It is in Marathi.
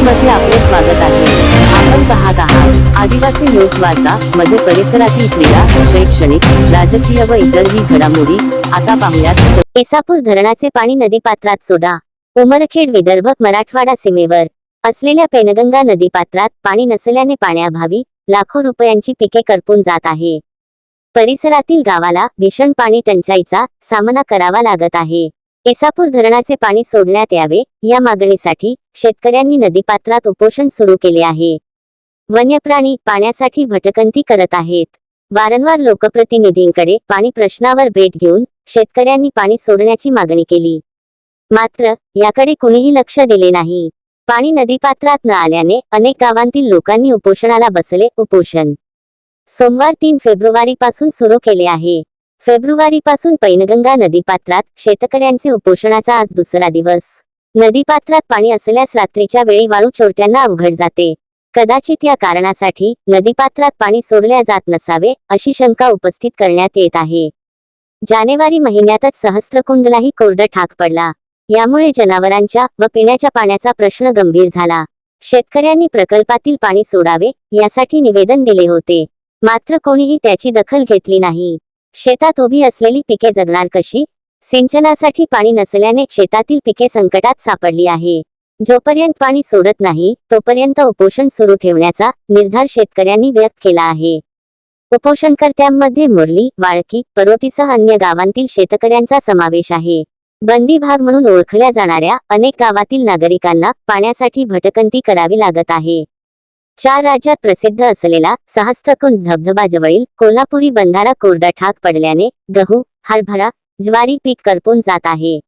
स्वागत आहे. आपण पाहत आहात आदिवासी न्यूज वार्ता. मध्ये परिसरातील क्रीडा शैक्षणिक राजकीय व इतरही घडामोडी आता पाहुयात. इसापूर धरणाचे पाणी नदीपात्रात सोडा. उमरखेड विदर्भ मराठवाडा सीमेवर. असलेल्या पेनगंगा नदीपात्रात पाणी नसल्याने पाण्याअभावी लाखो रुपयांची पिके करपून जात आहे. परिसरातील गावाला भीषण पाणी टंचाईचा सामना करावा लागत आहे. एसापूर धरणाचे पाणी सोडण्यात यावे या मागणीसाठी शेतकऱ्यांनी नदीपात्रात उपोषण सुरू केले आहे. वन्यप्राणी पाण्यासाठी भटकंती करत आहेत. वारंवार लोकप्रतिनिधींकडे पाणी प्रश्नावर भेट घेऊन शेतकऱ्यांनी पाणी सोडण्याची मागणी केली. मात्र याकडे कुणीही लक्ष दिले नाही. पाणी नदीपात्रात न आल्याने अनेक गावांतील लोकांनी उपोषणाला बसले उपोषण. सोमवार तीन फेब्रुवारी पासून सुरू केले आहे. फेब्रुवारीपासून पैनगंगा नदीपात्रात शेतकऱ्यांचे उपोषणाचा आज दुसरा दिवस. नदीपात्रात पाणी असल्यास रात्रीच्या वेळी वाळू चोरट्यांना अवघड जाते. कदाचित या कारणासाठी नदीपात्रात पाणी सोडल्या जात नसावे अशी शंका उपस्थित करण्यात येत आहे. जानेवारी महिन्यातच सहस्त्रकुंडलाही कोरडं ठाक पडला. यामुळे जनावरांच्या व पिण्याच्या पाण्याचा प्रश्न गंभीर झाला. शेतकऱ्यांनी प्रकल्पातील पाणी सोडावे यासाठी निवेदन दिले होते. मात्र कोणीही त्याची दखल घेतली नाही. शेतात उभी असलेली पिके जगणार कशी? सिंचनासाठी पाणी नसल्याने शेतातील पिके संकटात सापडली आहे. जोपर्यंत पाणी सोडत नाही तोपर्यंत उपोषण सुरू ठेवण्याचा निर्धार शेतकऱ्यांनी व्यक्त केला आहे. उपोषणकर्त्यांमध्ये मुरली वाळकी परोटीसह अन्य गावांतील शेतकऱ्यांचा समावेश आहे. बंदी भाग म्हणून ओळखल्या जाणाऱ्या अनेक गावातील नागरिकांना पाण्यासाठी भटकंती करावी लागत आहे. चार राज्यात प्रसिद्ध असलेला सहस्त्रकुंड धबधबाजवळील कोल्हापुरी बंधारा कोरडा ठाक पडल्याने गहू हरभरा ज्वारी पीक करपून जात आहे.